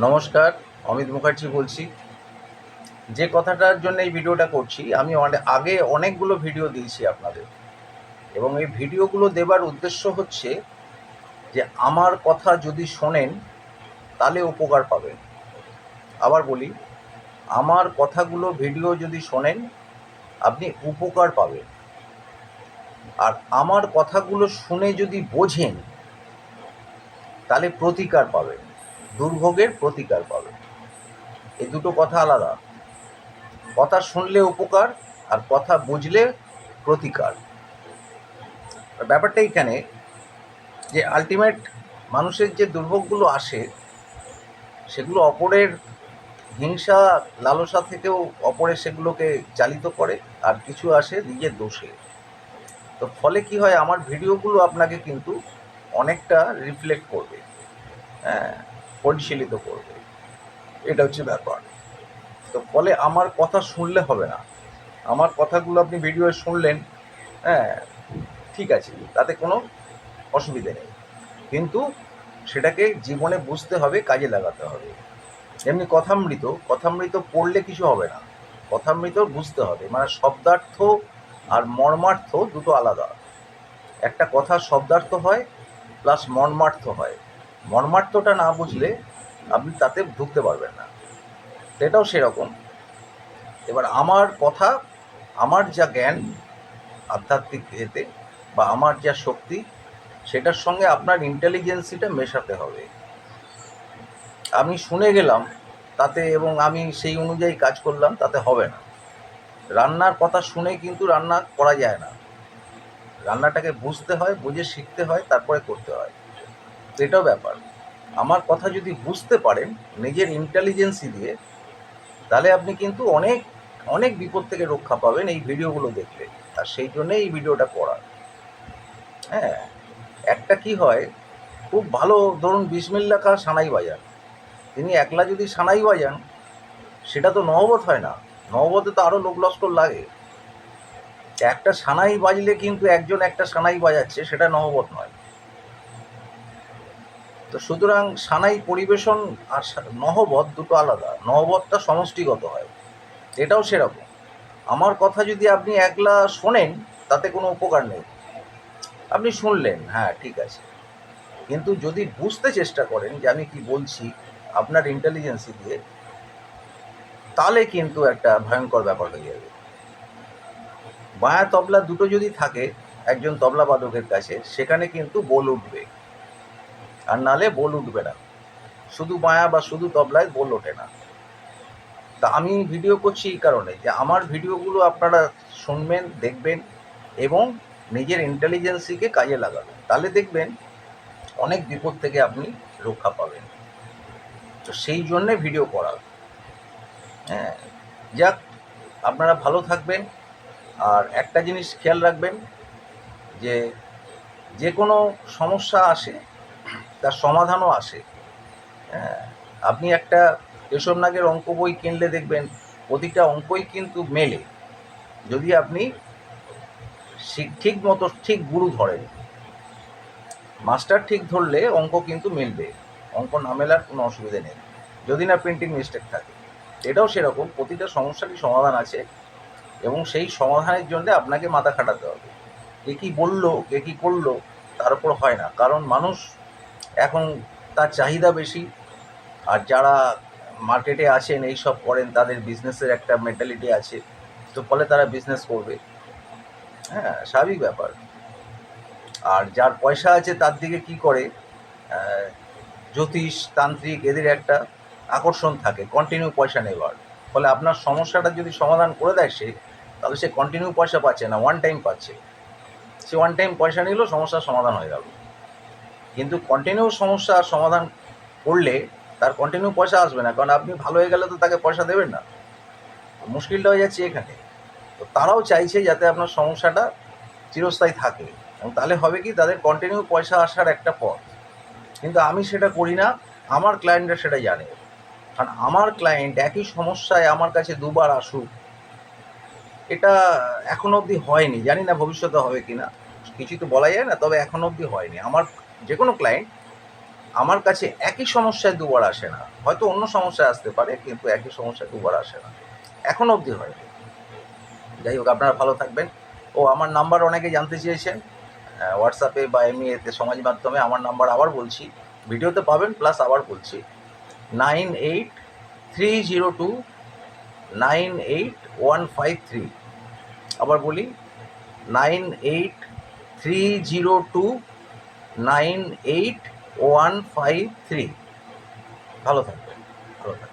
নমস্কার, অমিত মুখার্জি বলছি। যে কথাটার জন্য এই ভিডিওটা করছি, আমি অনে- আগে অনেকগুলো ভিডিও দিয়েছি আপনাদের। এবং এই ভিডিওগুলো দেবার উদ্দেশ্য হচ্ছে যে, আমার কথা যদি শোনেন, তাহলে উপকার পাবেন। আবার বলি, আমার কথাগুলো, ভিডিও যদি শোনেন, আপনি উপকার পাবেন। আর আমার কথাগুলো শুনে যদি বোঝেন, তাহলে প্রতিকার পাবেন। দুর্ভোগের প্রতিকার পাবে। এই দুটো কথা আলাদা। কথা শুনলে উপকার আর কথা বুঝলে প্রতিকার। ব্যাপারটা এইখানে যে আলটিমেট মানুষের যে দুর্ভোগগুলো আসে, সেগুলো অপরের হিংসা, লালসা থেকেও অপরের সেগুলোকে চালিত করে, আর কিছু আসে নিজের দোষে। তো ফলে কি হয়, আমার ভিডিওগুলো আপনাকে কিন্তু অনেকটা রিফ্লেক্ট করবে। হ্যাঁ পরিশীলিত করবে। এটা হচ্ছে ব্যাপার। তো ফলে আমার কথা শুনলে হবে না। আমার কথাগুলো আপনি ভিডিও শুনলেন হ্যাঁ ঠিক আছে, তাতে কোনো অসুবিধে নেই। কিন্তু সেটাকে জীবনে বুঝতে হবে, কাজে লাগাতে হবে। এমনি কথামৃত কথামৃত পড়লে কিছু হবে না। কথামৃত বুঝতে হবে। মানে শব্দার্থ আর মর্মার্থ দুটো আলাদা। একটা কথা শব্দার্থ হয় প্লাস মর্মার্থ হয়। মর্মার্থটা না বুঝলে আপনি তাতে ঢুকতে পারবেন না। সেটাও সেরকম। এবার আমার কথা, আমার যা জ্ঞান আধ্যাত্মিক এতে বা আমার যা শক্তি, সেটার সঙ্গে আপনার ইন্টেলিজেন্সিটা মেশাতে হবে। আমি শুনে গেলাম তাতে এবং আমি সেই অনুযায়ী কাজ করলাম, তাতে হবে না। রান্নার কথা শুনে কিন্তু রান্না করা যায় না। রান্নাটাকে বুঝতে হয়, বুঝে শিখতে হয়, তারপরে করতে হয়। তো এটাও ব্যাপার। আমার কথা যদি বুঝতে পারেন নিজের ইন্টেলিজেন্সি দিয়ে, তাহলে আপনি কিন্তু অনেক অনেক বিপদ থেকে রক্ষা পাবেন এই ভিডিওগুলো দেখলে। আর সেই জন্যে এই ভিডিওটা করা হ্যাঁ একটা কি হয়, খুব ভালো, ধরুন বিসমিল্লা খা সানাই বাজান। তিনি একলা যদি সানাই বাজান, সেটা তো নহবত হয় না। নহবতে তো আরও লোক লস্কর লাগে। একটা সানাই বাজলে কিন্তু একজন একটা সানাই বাজাচ্ছে, সেটা নহবত নয়। তো সুতরাং সানাই পরিবেশন আর নহবত দুটো আলাদা। নহবতটা সমষ্টিগত হয়। এটাও সেরকম। আমার কথা যদি আপনি একলা শোনেন, তাতে কোনো উপকার নেই। আপনি শুনলেন হ্যাঁ ঠিক আছে। কিন্তু যদি বুঝতে চেষ্টা করেন যে আমি কি বলছি আপনার ইন্টেলিজেন্সি দিয়ে, তাহলে কিন্তু একটা ভয়ঙ্কর ব্যাপার হয়ে যাবে। বাঁয়া তবলা দুটো যদি থাকে, একজন তবলা বাদকের কাছে, সেখানে কিন্তু বোল উঠবে। আর নালে বোল উঠবে না। শুধু মায়া বা শুধু তবলায় বোল ওঠে না। তা আমি ভিডিও করছি এই কারণে যে আমার ভিডিওগুলো আপনারা শুনবেন, দেখবেন এবং নিজের ইন্টেলিজেন্সিকে কাজে লাগাবেন। তাহলে দেখবেন অনেক বিপদ থেকে আপনি রক্ষা পাবেন। তো সেই জন্যে ভিডিও করা। হ্যাঁ যাক, আপনারা ভালো থাকবেন। আর একটা জিনিস খেয়াল রাখবেন যে যে কোনো সমস্যা আসে তার সমাধানও আসে। হ্যাঁ আপনি একটা কেশব নাগের অঙ্ক বই কিনলে দেখবেন, প্রতিটা অঙ্কই কিন্তু মেলে। যদি আপনি ঠিক মতো, ঠিক গুরু ধরেন, মাস্টার ঠিক ধরলে অঙ্ক কিন্তু মিলবে, অঙ্ক না মেলার কোনো অসুবিধা নেই। যদি না প্রিন্টিং মিস্টেক থাকে, এটাও সেরকম, প্রতিটা সমস্যারই সমাধান আছে এবং সেই সমাধানের জন্য আপনাকে মাথা খাটাতে হবে। কে কী বলল, কে কী করল, তার উপর হয় না। কারণ মানুষ এখন তার চাহিদা বেশি। আর যারা মার্কেটে আছেন, এই সব করেন, তাদের বিজনেসের একটা মেন্টালিটি আছে। তো ফলে তারা বিজনেস করবে। হ্যাঁ স্বাভাবিক ব্যাপার। আর যার পয়সা আছে, তার দিকে কি করে? জ্যোতিষ, তান্ত্রিক, এদের একটা আকর্ষণ থাকে কন্টিনিউ পয়সা নেবার। ফলে আপনার সমস্যাটা যদি সমাধান করে দেয় সে, তাহলে সে কন্টিনিউ পয়সা পাচ্ছে না ওয়ান টাইম পাচ্ছে। সে ওয়ান টাইম পয়সা নিলেও সমস্যার সমাধান হয়ে গেল। কিন্তু কন্টিনিউ সমস্যার সমাধান করলে তার কন্টিনিউ পয়সা আসবে না। কারণ আপনি ভালো হয়ে গেলে তো তাকে পয়সা দেবেন না। মুশকিলটা হয়ে যাচ্ছে এখানে। তো তারাও চাইছে যাতে আপনার সমস্যাটা চিরস্থায়ী থাকে। এবং তাহলে হবে কি, তাদের কন্টিনিউ পয়সা আসার একটা পথ। কিন্তু আমি সেটা করি না, আমার ক্লায়েন্টরা সেটা জানে। কারণ আমার ক্লায়েন্ট একই সমস্যায় আমার কাছে দুবার আসুক, এটা এখনও অবধি হয়নি। জানি না ভবিষ্যতে হবে কি না কিছু তো বলা যায় না, তবে এখনও অবধি হয়নি। আমার যে কোনো ক্লায়েন্ট আমার কাছে একই সমস্যায় দুবার আসে না। হয়তো অন্য সমস্যায় আসতে পারে, কিন্তু একই সমস্যায় দুবার আসে না। এখন অবধি হয়নি যাই হোক, আপনারা ভালো থাকবেন। ও, আমার নাম্বার অনেকে জানতে চেয়েছেন। হোয়াটসঅ্যাপে বা এমনি এতে সমাজ মাধ্যমে আমার নাম্বার আবার বলছি। ভিডিওতে পাবেন প্লাস আবার বলছি। Nine eight three zero two, nine eight one five three. আবার বলি, nine eight three zero two nine eight one five three. ভালো থাকবেন। ভালো থাকবেন।